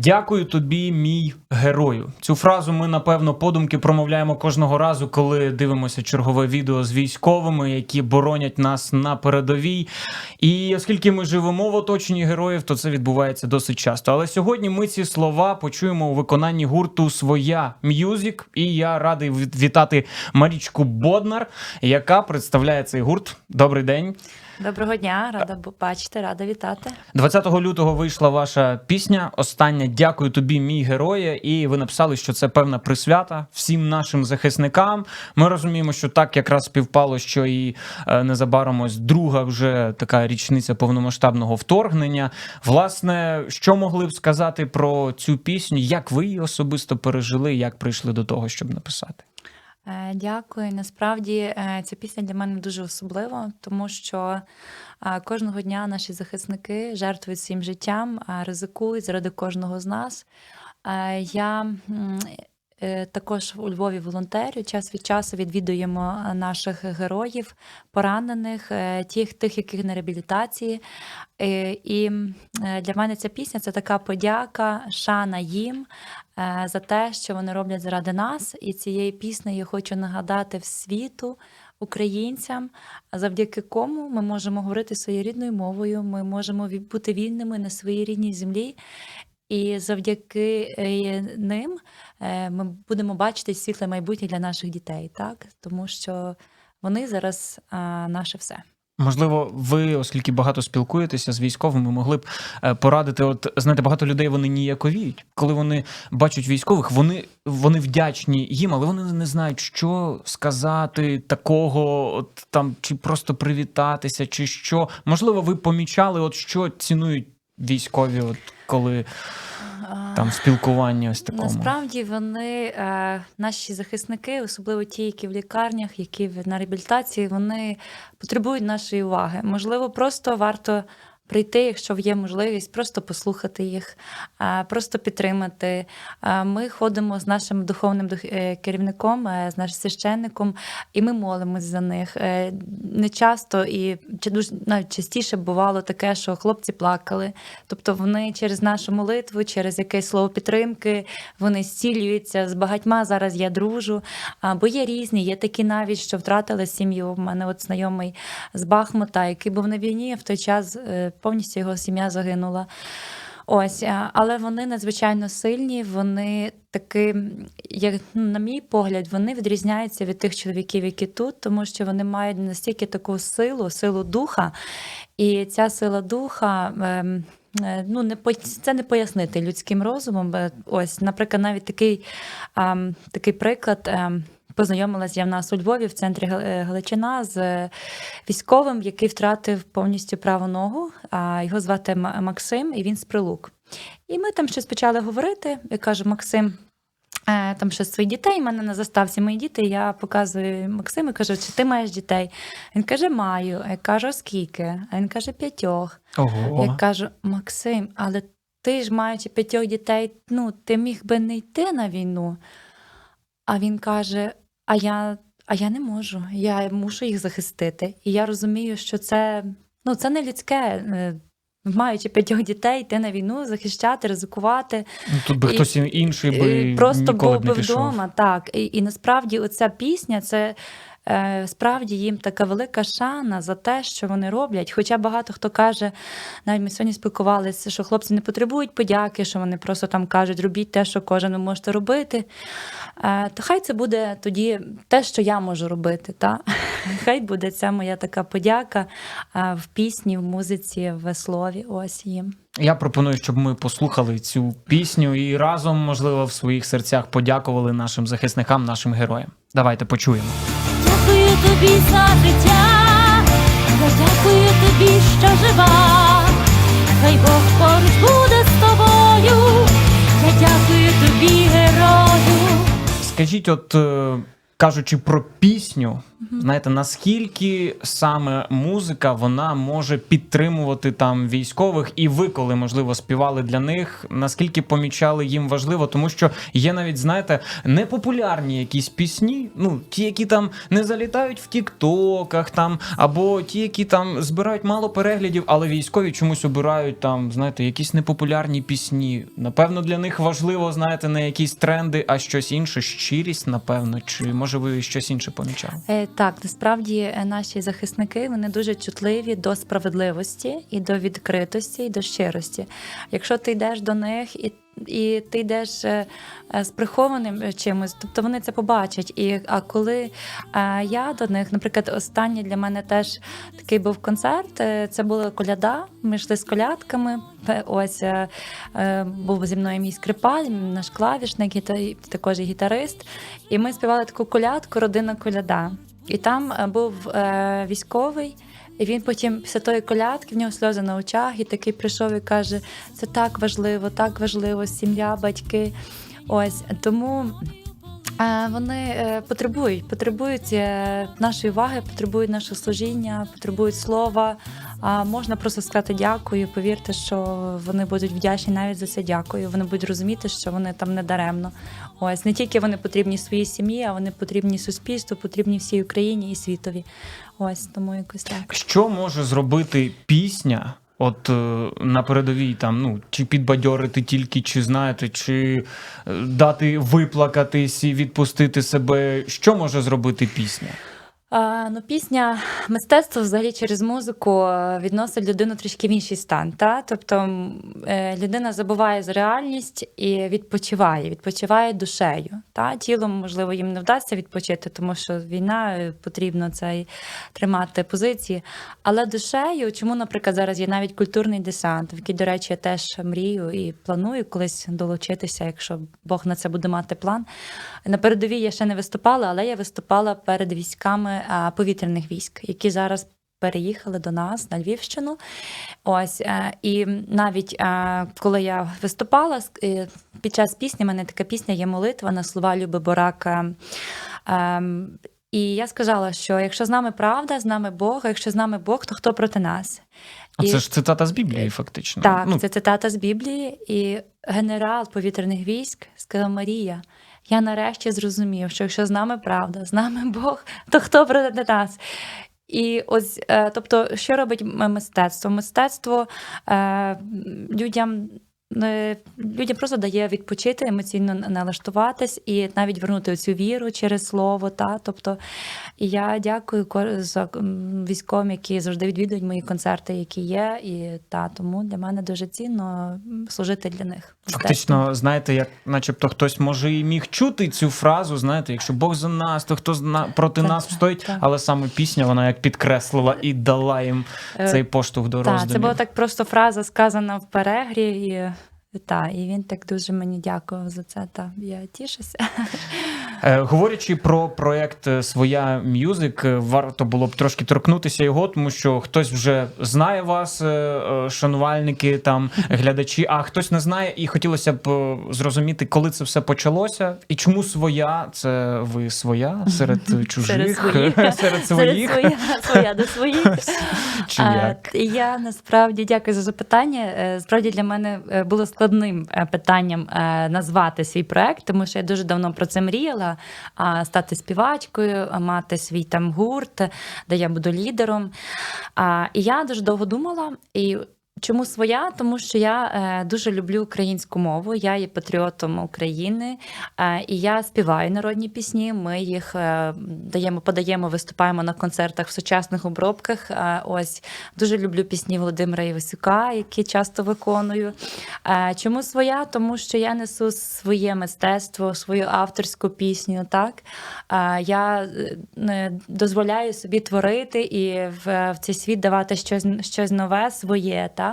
Дякую тобі, мій герою. Цю фразу ми напевно подумки промовляємо кожного разу, коли дивимося чергове відео з військовими, які боронять нас на передовій. І оскільки ми живемо в оточенні героїв, то це відбувається досить часто. Але сьогодні ми ці слова почуємо у виконанні гурту Своя М'юзік. І я радий вітати Марічку Боднар, яка представляє цей гурт. Добрий день. Доброго дня, рада бачити, рада вітати. 20 лютого вийшла ваша пісня. Остання дякую тобі, мій героє. І ви написали, що це певна присвята всім нашим захисникам. Ми розуміємо, що так якраз співпало, що і е, незабаром ось друга вже така річниця повномасштабного вторгнення. Власне, що могли б сказати про цю пісню? Як ви її особисто пережили? Як прийшли до того, щоб написати? Е, Дякую. Насправді е, ця пісня для мене дуже особлива, тому що е, кожного дня наші захисники жертвують своїм життям, ризикують заради кожного з нас. Я також у Львові волонтерю. Час від часу відвідуємо наших героїв, поранених, тих, тих, яких на реабілітації. І для мене ця пісня це така подяка, шана їм за те, що вони роблять заради нас. І цією піснею я хочу нагадати в світу. Українцям, завдяки кому ми можемо говорити своєю рідною мовою, ми можемо бути вільними на своїй рідній землі, і завдяки е, ним е, ми будемо бачити світле майбутнє для наших дітей, так тому що вони зараз наше все. Можливо, ви, оскільки багато спілкуєтеся з військовими, могли б е, порадити. От знаєте, багато людей вони ніяковіють. Коли вони бачать військових, вони, вони вдячні їм, але вони не знають, що сказати такого, от там чи просто привітатися, чи що. Можливо, ви помічали, от що цінують військові, от коли там спілкування ось такому. Насправді вони, е, наші захисники, особливо ті, які в лікарнях, які на реабілітації, вони потребують нашої уваги. Можливо, просто варто прийти, якщо є можливість, просто послухати їх, просто підтримати. Ми ходимо з нашим духовним е, керівником, е, з нашим священником, і ми молимось за них. Е, Не часто і дуже навіть частіше бувало таке, що хлопці плакали. Тобто вони через нашу молитву, через якесь слово підтримки, вони зцілюються. З багатьма зараз я дружу. Бо є різні, є такі навіть, що втратили сім'ю. У мене от знайомий з Бахмута, який був на війні, в той час повністю його сім'я загинула. Ось, але вони надзвичайно сильні. Вони таки, як ну, на мій погляд, вони відрізняються від тих чоловіків, які тут, тому що вони мають настільки таку силу, силу духа, і ця сила духа. ем, е, Ну, не це не пояснити людським розумом. Е, Ось, наприклад, навіть такий, ам, такий приклад. ем, Познайомилась я в нас у Львові в центрі е, Галичина з е, військовим, який втратив повністю праву ногу. А його звати Максим, і він з прилук. І ми там щось почали говорити. Я кажу, Максим, е, там ще свої дітей. У мене на заставці мої діти. Я показую Максиму, кажу, чи ти маєш дітей? Він каже, маю. Я кажу, скільки? А він каже, п'ятьох. Ого. Я кажу, Максим, але ти ж маючи п'ятьох дітей, ну ти міг би не йти на війну. А він каже: А я, а я не можу, я мушу їх захистити. І я розумію, що це, ну, це не людське. е, Маючи п'ятьох дітей, йти на війну, захищати, ризикувати. Ну, Тут би і- хтось інший би просто ніколи був б не би вдома. Так. І, і насправді оця пісня це справді їм така велика шана за те, що вони роблять. Хоча багато хто каже, навіть ми сьогодні спілкувалися, що хлопці не потребують подяки, що вони просто там кажуть, робіть те, що кожен ви можете робити. Е, то хай це буде тоді те, що я можу робити. Та? Хай буде ця моя така подяка е, в пісні, в музиці, в слові. Ось їм. Я пропоную, щоб ми послухали цю пісню і разом, можливо, в своїх серцях подякували нашим захисникам, нашим героям. Давайте почуємо. Тобі за життя, я дякую тобі, що жива. Хай Бог поруч буде з тобою. Я дякую тобі, герою. Скажіть, от е, кажучи про пісню, Знаєте, наскільки саме музика вона може підтримувати там військових, і ви, коли можливо співали для них, наскільки помічали їм важливо, тому що є навіть, знаєте, непопулярні якісь пісні, ну ті, які там не залітають в тіктоках, там або ті, які там збирають мало переглядів, але військові чомусь обирають там, знаєте, якісь непопулярні пісні. Напевно, для них важливо, знаєте, не якісь тренди, а щось інше, щирість, напевно, чи може ви щось інше помічали? Так, насправді е, наші захисники вони дуже чутливі до справедливості і до відкритості, і до щирості. Якщо ти йдеш до них і і ти йдеш е, е, з прихованим чимось, тобто вони це побачать. І а коли е, я до них, наприклад, останній для мене теж такий був концерт. Це була коляда. Ми йшли з колядками. Ось був зі мною мій скрипаль, наш клавішник, також гітарист. І ми співали таку колядку Родина коляда. І там був військовий, і він потім після тої колядки в нього сльози на очах, і такий прийшов і каже: це так важливо, так важливо, сім'я, батьки. Ось тому. е, Вони е, потребують, потребують е, нашої уваги, потребують нашого служіння, потребують слова. А можна просто сказати дякую. Повірте, що вони будуть вдячні навіть за це дякую. Вони будуть розуміти, що вони там не даремно. Ось не тільки вони потрібні своїй сім'ї, а вони потрібні суспільству, потрібні всій Україні і світові. Ось тому якось так. Що може зробити пісня? От е, на передовій там, ну, чи підбадьорити тільки, чи знаєте, чи е, дати виплакатись і відпустити себе. Що може зробити пісня? Ну, пісня, мистецтво взагалі через музику е, відносить людину трішки в інший стан. Та? Тобто е, людина забуває за реальність і відпочиває, відпочиває душею. Та? Тілом, можливо, їм не вдасться відпочити, тому що війна е, потрібно це тримати позиції. Але душею, чому, наприклад, зараз є навіть культурний десант, в який, до речі, я теж мрію і планую колись долучитися, якщо Бог на це буде мати план. На передовій я ще не виступала, але я виступала перед військами повітряних військ, які зараз переїхали до нас на Львівщину. Ось е, і навіть е, коли я виступала е, під час пісні, в мене така пісня є молитва на слова Люби Борака. Ем, І я сказала, що якщо з нами правда, з нами Бог, а якщо з нами Бог, то хто проти нас? А І- Це ж цитата з Біблії, фактично. так, ну, це цитата з Біблії, і генерал повітряних військ сказав Марія. Я нарешті зрозумів, що якщо з нами правда, з нами Бог, то хто проти нас? І ось, е, тобто, що робить мистецтво? Мистецтво е, людям. Е, Людям просто дає відпочити, емоційно налаштуватись і навіть вернути цю віру через слово. Та? Тобто, я дякую за військовим, які завжди відвідують мої концерти, які є. І та тому для мене дуже цінно служити для них. Фактично, знаєте, як начебто хтось може і міг чути цю фразу, знаєте, якщо Бог за нас, то хто зна проти Так, нас так, стоїть, так. але саме пісня вона як підкреслила і дала їм Е, цей поштовх до Так, роздумів. це була так просто фраза сказана в перегрі, і, та, і він так дуже мені дякував за це. Та я тішуся. Е, Говорячи про проект е, Своя М'юзик, е, варто було б трошки торкнутися його, тому що хтось вже знає вас, шанувальники, там глядачі, а хтось не знає, і хотілося б зрозуміти, коли це все почалося, і чому своя це ви своя серед чужих, серед своїх. Серед своя, своя до своїх. Чи як? Я насправді дякую за запитання. Справді для мене було складним е, питанням е, назвати свій проект, тому що я дуже давно про це мріяла. Стати співачкою, мати свій там гурт, де я буду лідером. І я дуже довго думала. І Чому своя? Тому що я е, дуже люблю українську мову. Я є патріотом України, е, і я співаю народні пісні. Ми їх е, даємо, подаємо, виступаємо на концертах в сучасних обробках. Е, ось дуже люблю пісні Володимира Івасюка, які часто виконую. Е, чому своя? Тому що я несу своє мистецтво, свою авторську пісню. Так е, я е, дозволяю собі творити і в, в цей світ давати щось, щось нове, своє. Так?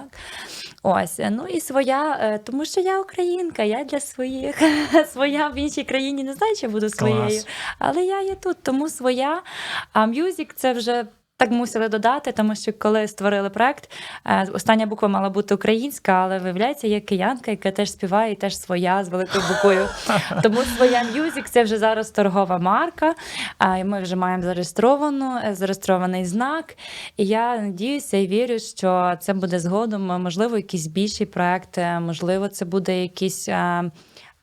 Ось, е, ну і своя, е, тому що я українка, я для своїх. Своя в іншій країні не знаю, чи буду своєю, Клас. але я є тут, тому своя. А мюзик це вже Так мусили додати, тому що коли створили проект, е, остання буква мала бути українська, але виявляється, є киянка, яка теж співає і теж своя з великою буквою. Тому своя мюзик це вже зараз торгова марка. і Ми вже маємо зареєстровану, е, зареєстрований знак. І я надіюся і вірю, що це буде згодом, можливо, якийсь більший проект, е, можливо, це буде якийсь.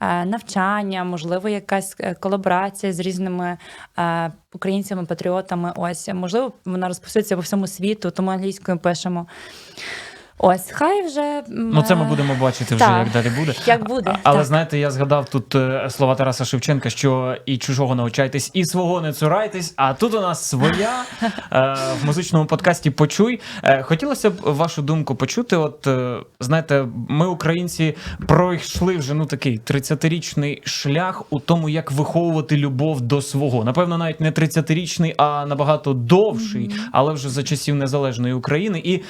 Е, Навчання, можливо, якась е, колаборація з різними е, українцями, патріотами. Ось, можливо, вона розповсюдиться по всьому світу, тому англійською пишемо. Ось, хай вже. Ну, це ми будемо бачити вже, так. як далі буде. Як буде, А- Але так. знаєте, я згадав тут е, слова Тараса Шевченка, що і чужого навчайтесь, і свого не цурайтесь. А тут у нас своя е, в музичному подкасті Почуй. Е, хотілося б вашу думку почути. От знаєте, ми, українці, пройшли вже ну такий 30-річний шлях у тому, як виховувати любов до свого. Напевно, навіть не 30-річний, а набагато довший, але вже за часів незалежної України. І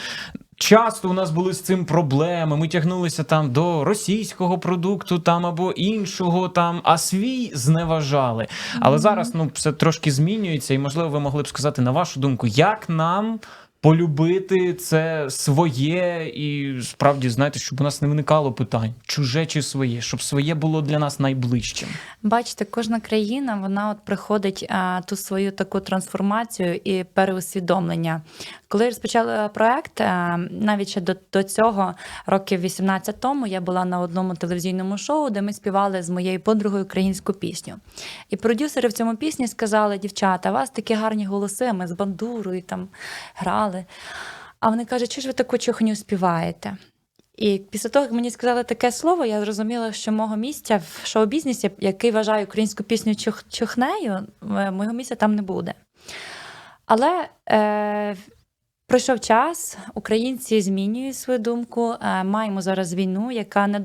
Часто у нас були з цим проблеми. Ми тягнулися там до російського продукту, там або іншого, там, а свій зневажали. Але зараз ну все трошки змінюється, і можливо, ви могли б сказати на вашу думку, як нам полюбити це своє, і справді знаєте, щоб у нас не виникало питань, чуже чи своє, щоб своє було для нас найближчим. Бачите, кожна країна вона от приходить а, ту свою таку трансформацію і переусвідомлення. Коли я розпочала проект, а, навіть ще до, до цього, років 18 тому, я була на одному телевізійному шоу, де ми співали з моєю подругою українську пісню. І продюсери в цьому пісні сказали: дівчата, у вас такі гарні голоси, ми з бандурою там грали. А вони кажуть, чи ж ви таку чухню співаєте? І після того, як мені сказали таке слово, я зрозуміла, що мого місця в шоу-бізнесі, який вважає українську пісню чух, чухнею, е, мого місця там не буде. Але е, пройшов час, українці змінюють свою думку. Е, маємо зараз війну, яка не,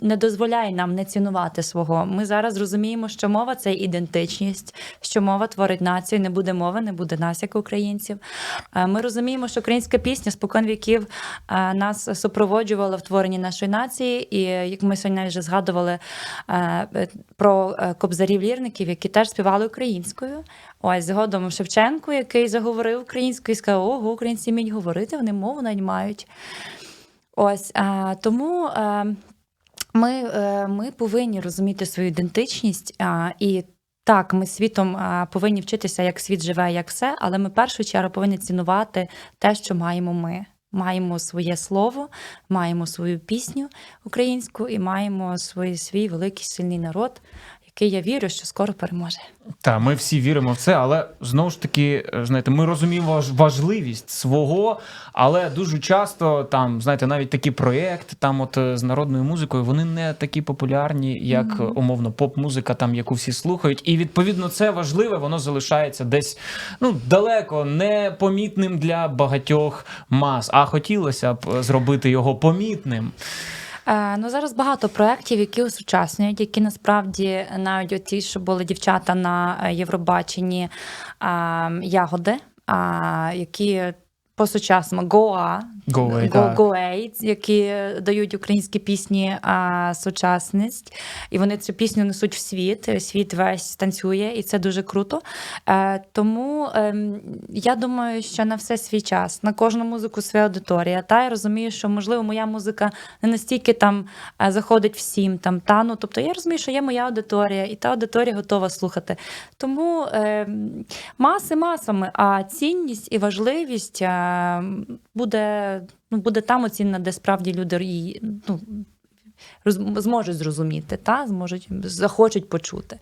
не дозволяє нам не цінувати свого. Ми зараз розуміємо, що мова це ідентичність, що мова творить націю. Не буде мови, не буде нас, як українців. Е, Ми розуміємо, що українська пісня спокон віків е, нас супроводжувала в творенні нашої нації, і як ми сьогодні вже згадували е, про е, кобзарів лірників, які теж співали українською. Ось згодом Шевченко, який заговорив українською, і сказав, ого, українці вміють говорити, вони мову навіть мають. Ось тому. Ми, е, ми повинні розуміти свою ідентичність і. Так, ми світом повинні вчитися, як світ живе, як все, але ми в першу чергу повинні цінувати те, що маємо ми. Маємо своє слово, маємо свою пісню українську і маємо свій, свій великий сильний народ, який я вірю, що скоро переможе. Так, ми всі віримо в це, але знову ж таки, е, знаєте, ми розуміємо важливість свого, але дуже часто там, знаєте, навіть такі проєкти там, от е, з народною музикою, вони не такі популярні, як е, умовно поп-музика, там яку всі слухають. І відповідно це важливе, воно залишається десь ну далеко, непомітним для багатьох мас. А хотілося б зробити його помітним. Е, Ну, зараз багато проєктів, які осучаснюють, які насправді навіть ті, що були дівчата на е, Євробаченні ягоди, які по сучасному Гоа, Go Go. Go Away, які дають українські пісні а, сучасність, і вони цю пісню несуть в світ. Світ весь танцює, і це дуже круто. Е, тому ем, я думаю, що на все свій час, на кожну музику своя аудиторія. Та я розумію, що можливо моя музика не настільки там е, заходить всім там. Та ну тобто я розумію, що є моя аудиторія, і та аудиторія готова слухати. Тому ем, маси масами, а цінність і важливість е, буде, ну, буде там оцінена, де справді люди її ну, роз, зможуть зрозуміти, та зможуть захочуть почути.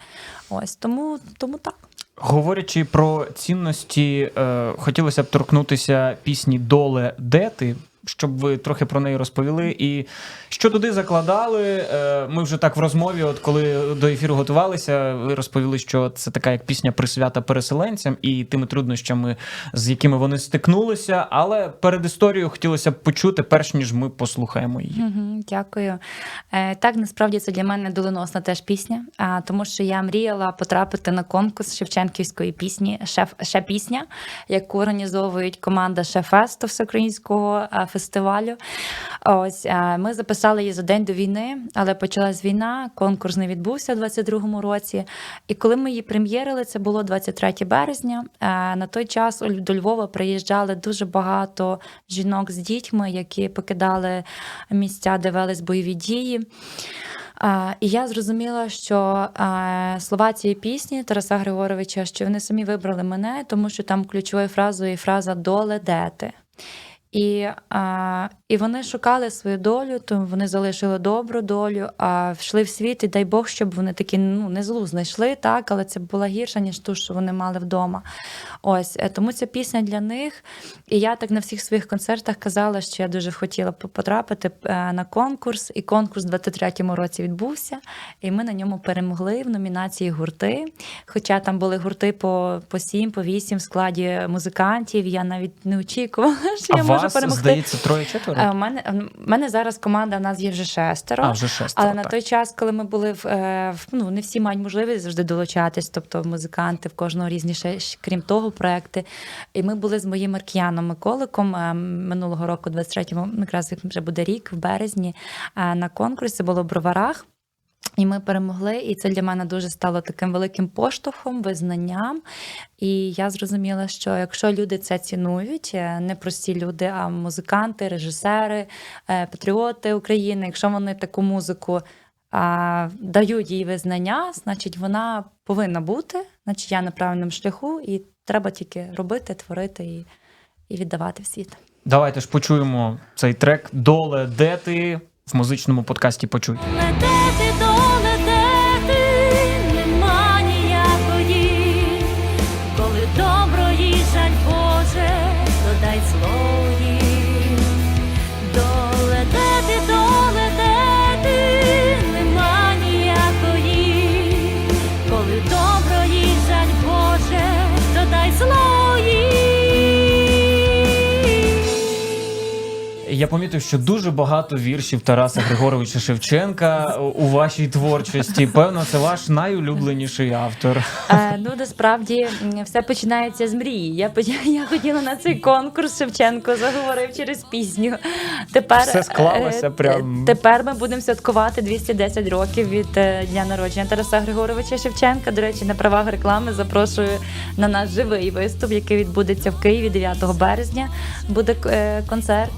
Ось тому, тому так. Говорячи про цінності, е, хотілося б торкнутися пісні Доле де ти, щоб ви трохи про неї розповіли. І що туди закладали? Е, ми вже так в розмові, от коли до ефіру готувалися, ви розповіли, що це така як пісня присвята переселенцям і тими труднощами, з якими вони стикнулися. Але перед історією хотілося б почути, перш ніж ми послухаємо її. Дякую. Е, так, насправді це для мене доленосна теж пісня, а, тому що я мріяла потрапити на конкурс Шевченківської пісні Шеф ще пісня, яку організовують команда Шефесту Всеукраїнського а, фестивалю. Ось е, ми записали її за день до війни, але почалась війна, конкурс не відбувся у 22-му році. І коли ми її прем'єрили, це було 23 березня. е, На той час до Львова приїжджали дуже багато жінок з дітьми, які покидали місця, де велись бойові дії. І я зрозуміла, що слова цієї пісні Тараса Григоровича, що вони самі вибрали мене, тому що там ключовою фразою є фраза доле де ти. І, а, і вони шукали свою долю, то вони залишили добру долю, а йшли в світ, і дай Бог, щоб вони такі ну, не злу знайшли, так, але це була гірша, ніж ту, що вони мали вдома. Ось е, тому ця пісня для них. І я так на всіх своїх концертах казала, що я дуже хотіла потрапити е, на конкурс, і конкурс у 23-му році відбувся. І ми на ньому перемогли в номінації гурти. Хоча там були гурти по, по 7, по 8 в складі музикантів. Я навіть не очікувала, що я можу вас, перемогти. здається, троє-четверо? Е, У мене, в мене зараз команда, у нас є вже шестеро. А, вже шестеро, Але на той час, коли ми були в, е, в ну не всі мають можливість завжди долучатись, тобто музиканти в кожного різні ще, крім того, проекти. І ми були з моїм Маркіяном Миколиком е, минулого року, 23-му, якраз вже буде рік, в березні, е, на конкурсі було в Броварах. І ми перемогли, і це для мене дуже стало таким великим поштовхом, визнанням. І я зрозуміла, що якщо люди це цінують, е, не прості люди, а музиканти, режисери, е, патріоти України, якщо вони таку музику а, дають їй визнання, значить вона повинна бути, значить я на правильному шляху, і треба тільки робити, творити і, і віддавати в світ. Давайте ж почуємо цей трек Доле, де ти в музичному подкасті почуйте. Летети, долетети, Я помітив, що дуже багато віршів Тараса Григоровича Шевченка у вашій творчості. Певно, це ваш найулюбленіший автор. Е, ну насправді все починається з мрії. Я я хотіла на цей конкурс Шевченко заговорив через пісню. Тепер Все склалося е, прям. Тепер ми будемо святкувати 210 років від е, дня народження Тараса Григоровича Шевченка. До речі, на правах реклами запрошую на наш живий виступ, який відбудеться в Києві 9 березня. Буде е, концерт.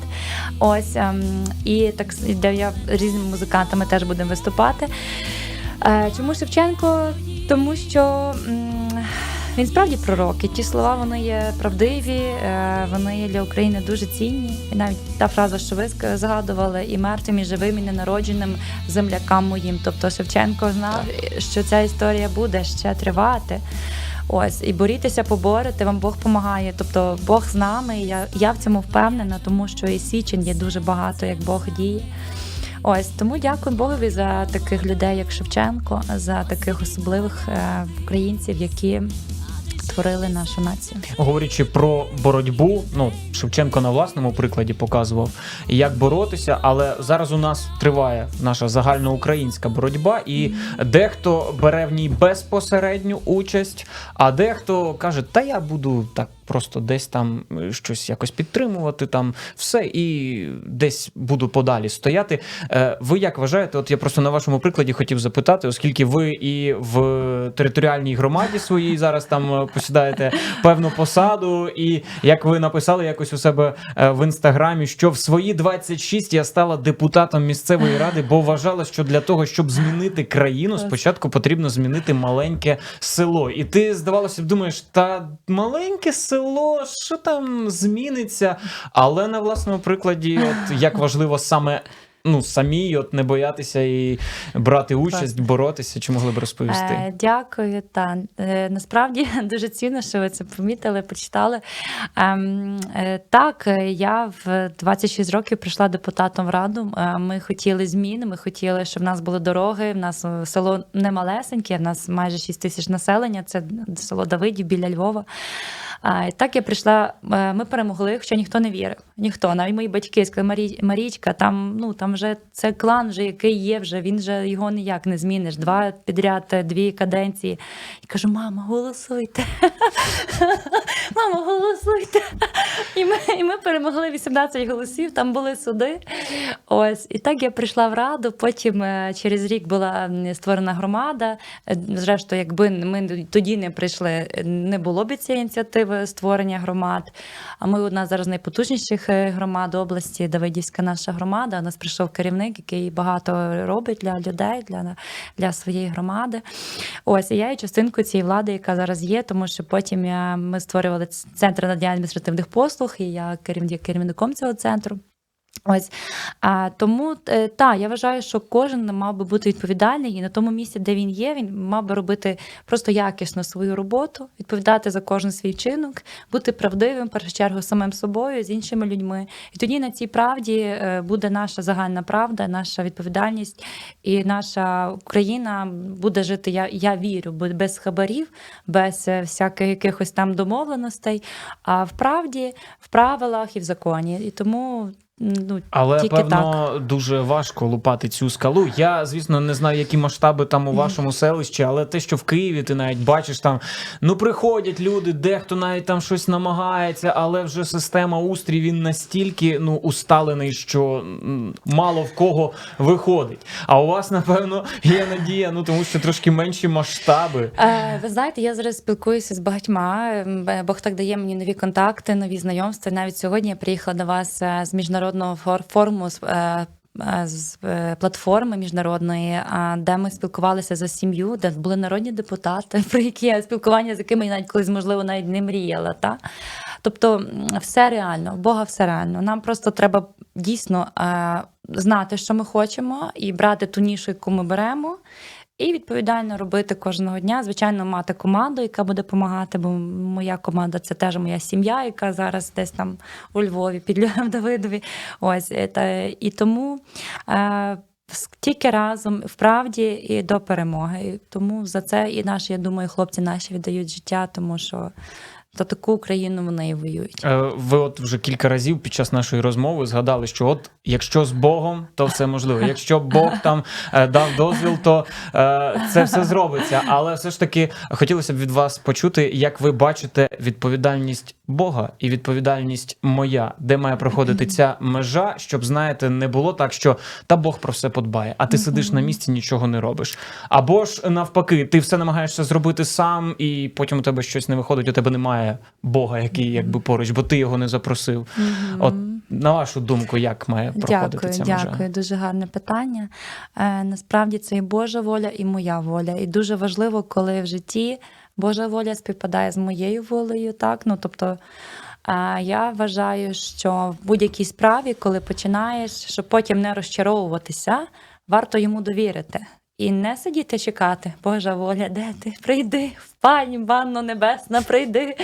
Ось ем, і так де я різними музикантами теж будемо виступати. Е, Чому Шевченко? Тому що він справді пророк, і ті слова вони є правдиві, е, вони є для України дуже цінні. І навіть та фраза, що ви згадували, і мертвим, і живим, і ненародженим землякам моїм. Тобто Шевченко знав, що ця історія буде ще тривати. Ось і борітеся, поборете, вам Бог допомагає. Тобто Бог з нами. Я, я в цьому впевнена, тому що і січень є дуже багато, як Бог діє. Ось тому дякую Богові за таких людей, як Шевченко, за таких особливих е, українців, які творили нашу націю. Говорячи про боротьбу, ну Шевченко на власному прикладі показував, як боротися, але зараз у нас триває наша загальноукраїнська боротьба, і дехто бере в ній безпосередню участь, а дехто каже: Та я буду так просто десь там е, щось якось підтримувати, там все, і десь буду подалі стояти. Е, Ви як вважаєте? От я просто на вашому прикладі хотів запитати, оскільки ви і в територіальній громаді своїй зараз там е, посідаєте певну посаду, і як ви написали якось у себе в інстаграмі, що в свої 26 я стала депутатом місцевої ради, бо вважала, що для того, щоб змінити країну, спочатку потрібно змінити маленьке село. І ти, здавалося б, думаєш, та маленьке село, що там зміниться? Але на власному прикладі, от як важливо саме. Ну, самі от не боятися і брати участь, боротися, чи могли б розповісти? Е, дякую. Та е, насправді дуже цінно, що ви це помітили, почитали. Ем, е, так, я в 26 років прийшла депутатом в раду. Е, Ми хотіли змін. Ми хотіли, щоб в нас були дороги. В нас село не малесеньке, в нас майже 6 тисяч населення. Це село Давидів біля Львова. А, так я прийшла, е, ми перемогли, хоча ніхто не вірив. Ніхто, навіть мої батьки сказали, Марі, Марічка, там, ну, там вже це клан, вже який є, вже він же його ніяк не зміниш. Два підряд, е, дві каденції. І кажу, мама, голосуйте. Мамо, голосуйте. І ми, і ми перемогли 18 голосів, там були суди. Ось. І так я прийшла в раду. Потім е, через рік була створена громада. Зрештою, якби ми тоді не прийшли, не було б цієї ініціативи створення громад. А ми одна зараз з найпотужніших е, громад області, Давидівська наша громада. У нас прийшов керівник, який багато робить для людей, для, для своєї громади. Ось і я є частинкою цієї влади, яка зараз є, тому що потім я, ми створювали центр надання адміністративних послуг, і я керівник керівником цього центру. Ось а, тому е, та я вважаю, що кожен мав би бути відповідальний і на тому місці, де він є, він мав би робити просто якісно свою роботу, відповідати за кожен свій вчинок, бути правдивим в першу чергу самим собою з іншими людьми. І тоді на цій правді е, буде наша загальна правда, наша відповідальність, і наша Україна буде жити. Я, я вірю, без хабарів, без е, всяких якихось там домовленостей, а в правді, в правилах і в законі. І тому. Ну, Але Тільки певно дуже важко лупати цю скалу. Я, звісно, не знаю, які масштаби там у вашому селищі, але те, що в Києві ти навіть бачиш там, ну приходять люди, дехто навіть там щось намагається, але вже система устрій він настільки ну усталений, що мало в кого виходить. А у вас, напевно, є надія, ну тому що трошки менші масштаби. Е, ви знаєте, я зараз спілкуюся з багатьма. Бог так дає мені нові контакти, нові знайомства. Навіть сьогодні я приїхала до вас е, з міжнародного фор- форуму. з, е, е, З е, платформи міжнародної, де ми спілкувалися за сім'ю, де були народні депутати, про які спілкування, з якими я навіть колись, можливо, навіть не мріяла. Та? Тобто все реально, у Бога все реально. Нам просто треба дійсно знати, що ми хочемо, і брати ту нішу, яку ми беремо, і відповідально робити кожного дня. Звичайно, мати команду, яка буде допомагати, бо моя команда це теж моя сім'я, яка зараз десь там у Львові під Львовом Давидові. Ось е, та, і тому. Е, тільки разом вправді і до перемоги. Тому за це і наші, я думаю, хлопці наші віддають життя, тому що за таку Україну вони і воюють. Е, Ви от вже кілька разів під час нашої розмови згадали, що от якщо з Богом, то все можливо. Якщо Бог там е, дав дозвіл, то е, це все зробиться. Але все ж таки хотілося б від вас почути, як ви бачите відповідальність Бога і відповідальність моя, де має проходити ця межа, щоб знаєте, не було так, що та Бог про все подбає, а ти сидиш на місці, нічого не робиш. Або ж навпаки, ти все намагаєшся зробити сам, і потім у тебе щось не виходить, у тебе немає Бога, який якби поруч, бо ти його не запросив. От на вашу думку, як має проходити Дякую, ця дякую. Дуже гарне питання. Е, насправді це і Божа воля, і моя воля. І дуже важливо, коли в житті Божа воля співпадає з моєю волею. Так? Ну, тобто, е, я вважаю, що в будь-якій справі, коли починаєш, щоб потім не розчаровуватися, варто йому довірити. І не сидіти чекати, Божа воля, де ти? Прийди, в пані, небесна, прийди,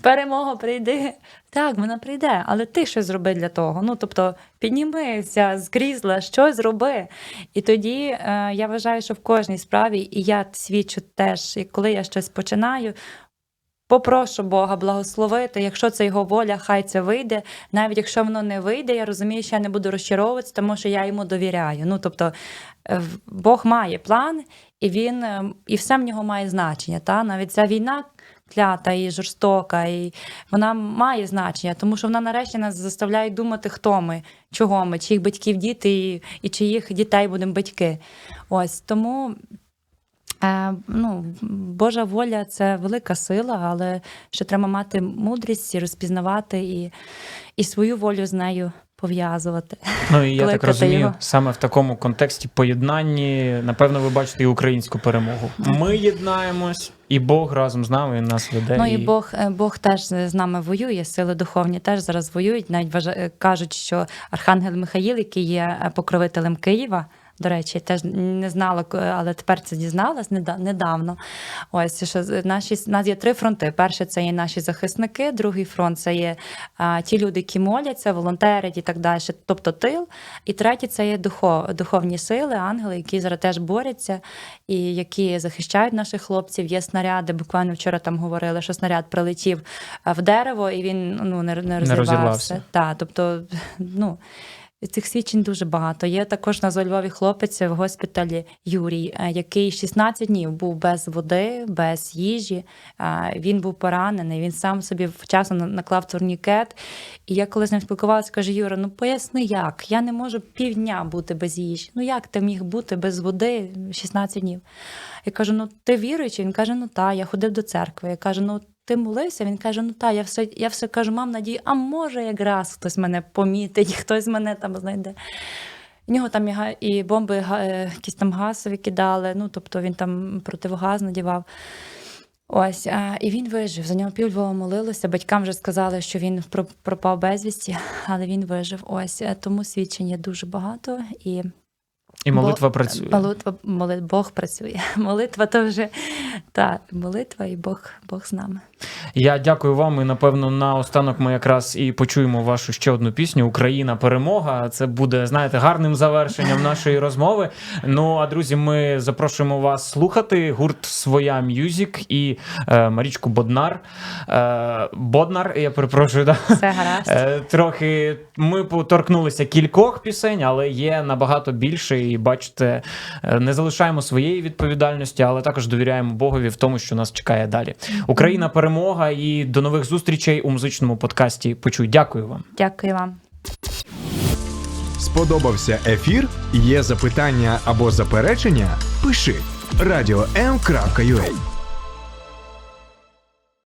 перемога, прийди. Так, вона прийде, але ти щось зроби для того. Ну, тобто, піднімися з крісла, щось зроби. І тоді е, я вважаю, що в кожній справі, і я свідчу теж, і коли я щось починаю, Попрошу Бога благословити. Якщо це його воля, хай це вийде. Навіть якщо воно не вийде, я розумію, що я не буду розчаровуватися, тому що я йому довіряю. Ну тобто е, Бог має план, і він е, і все в нього має значення. Та навіть ця війна клята і жорстока, і вона має значення, тому що вона нарешті нас заставляє думати, хто ми, чого ми, чиїх батьків діти, і, і чиїх дітей будемо батьки. Ось тому. Е, ну, Божа воля це велика сила, але ще треба мати мудрість і розпізнавати і, і свою волю з нею пов'язувати. Ну і я так розумію, його. саме в такому контексті поєднанні, напевно, ви бачите і українську перемогу. Ми єднаємось, і Бог разом з нами нас веде. Ну і Бог, е, Бог теж з нами воює, сили духовні теж зараз воюють. Навіть кажуть, що Архангел Михаїл, який є е, покровителем Києва, До речі, теж не знала, але тепер це дізналась неда- недавно. Ось що наші у нас є три фронти. Перший це є наші захисники, другий фронт це є а, ті люди, які моляться, волонтерять і так далі, тобто тил. І третій це є духов, духовні сили, ангели, які зараз теж борються і які захищають наших хлопців. Є снаряди. Буквально вчора там говорили, що снаряд прилетів в дерево, і він ну не, не розірвався. розірвався. Так, тобто, ну. Цих свідчень дуже багато. Є також на Львові хлопець в госпіталі Юрій, е, який 16 днів був без води, без їжі. Е, Він був поранений. Він сам собі вчасно наклав турнікет. І я коли з ним спілкувалася, каже: Юра, ну поясни, як? Я не можу півдня бути без їжі. Ну як ти міг бути без води 16 днів? Я кажу: ну ти віруючий? Він каже: Ну та, я ходив до церкви. Я кажу, ну. Ти молився? Він каже: Ну та, я все, я все кажу, мам, надію, а може якраз хтось мене помітить, хтось мене там знайде. В нього там і, бомби е, якісь там газові кидали, ну тобто він там противогаз надівав. Ось, а, і він вижив. За нього пів Львова молилося. Батькам вже сказали, що він пропав безвісті, але він вижив. Ось е, тому свідчень дуже багато. І І молитва Бо- працює. Молитва, моли, Бог працює. Молитва то вже та молитва, і Бог, Бог з нами. Я дякую вам. І напевно наостанок ми якраз і почуємо вашу ще одну пісню Україна перемога. Це буде, знаєте, гарним завершенням нашої розмови. Ну а друзі, ми запрошуємо вас слухати гурт Своя Мюзік і е, Марічку Боднар. Е, Боднар, я перепрошую, да. Все гаразд. Е, Трохи ми поторкнулися кількох пісень, але є набагато більше. І бачите, е, не залишаємо своєї відповідальності, але також довіряємо Богові в тому, що нас чекає далі. Україна перемога і до нових зустрічей у музичному подкасті. Почуй. Дякую вам. Дякую вам. Сподобався ефір? Є запитання або заперечення? Пиши радіом.ua